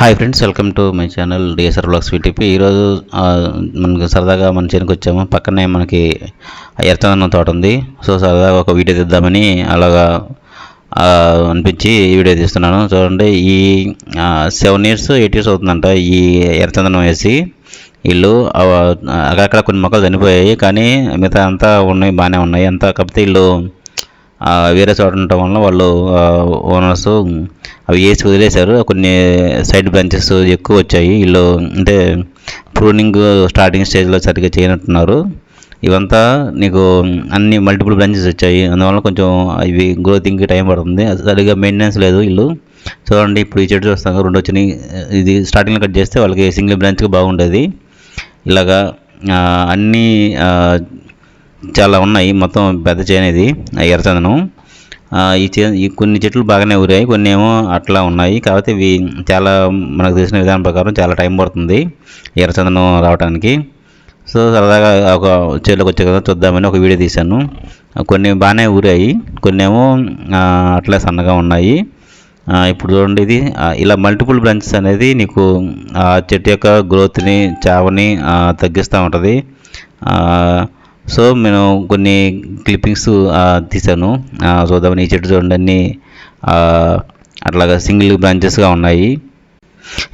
Hi friends welcome to my channel DSR blogs VTP ఈరోజు మనకు సరదాగా మన చేనుకు వచ్చాము. పక్కనే మనకి ఎర్తదన్నం తోట ఉంది. సో సరదాగా ఒక వీడియో తీద్దామని అలాగా అనిపించి ఈ వీడియో తీస్తున్నాను. చూడండి ఈ సెవెన్ ఇయర్స్ ఎయిట్ ఇయర్స్ అవుతుందంట ఈ ఎర్తనం వేసి. ఇల్లు అక్కడక్కడ కొన్ని మొక్కలు చనిపోయాయి. కానీ మిగతా అంతా ఉన్నాయి బాగానే ఉన్నాయి. అంతా కాకపోతే ఇల్లు వేరే చోట ఉండటం వల్ల వాళ్ళు ఓనర్స్ అవి వేసి వదిలేశారు. కొన్ని సైడ్ బ్రాంచెస్ ఎక్కువ వచ్చాయి. వీళ్ళు అంటే ప్రూనింగ్ స్టార్టింగ్ స్టేజ్లో సరిగ్గా చేయనట్టున్నారు. ఇవంతా నీకు అన్ని మల్టిపుల్ బ్రాంచెస్ వచ్చాయి. అందువల్ల కొంచెం ఇవి గ్రోతింగ్కి టైం పడుతుంది. సరిగ్గా మెయింటెనెన్స్ లేదు వీళ్ళు. చూడండి ఇప్పుడు ఈ చెట్టు చూస్తాం రెండు వచ్చినాయి. ఇది స్టార్టింగ్లో కట్ చేస్తే వాళ్ళకి సింగిల్ బ్రాంచ్కి బాగుండేది. ఇలాగా అన్నీ చాలా ఉన్నాయి. మొత్తం పెద్ద చేను ఇది ఆ ఎర్రచందనం. ఈ చే ఈ కొన్ని చెట్లు బాగానే ఊరాయి. కొన్ని ఏమో అట్లా ఉన్నాయి. కాకపోతే ఇవి చాలా మనకు తెలిసిన విధానం ప్రకారం చాలా టైం పడుతుంది ఎర్రచందనం రావడానికి సో సరదాగా ఒక చెట్లకు వచ్చే కదా చూద్దామని ఒక వీడియో తీశాను. కొన్ని బాగానే ఊరాయి. కొన్ని ఏమో అట్లా సన్నగా ఉన్నాయి. ఇప్పుడు చూడండి ఇది. ఇలా మల్టిపుల్ బ్రాంచెస్ అనేది నీకు ఆ చెట్టు యొక్క గ్రోత్ని చావని తగ్గిస్తూ ఉంటుంది. సో నేను కొన్ని క్లిప్పింగ్స్ తీశాను. సో చూద్దామని ఈ చెట్టు చూడండి అట్లాగా సింగిల్ బ్రాంచెస్గా ఉన్నాయి.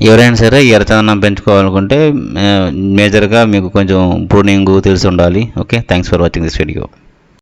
ఎవరైనా సరే ఈ ఎర్రచందనం పెంచుకోవాలనుకుంటే మేజర్గా మీకు కొంచెం ప్రూనింగ్ తెలిసి ఉండాలి. Okay thanks for watching this video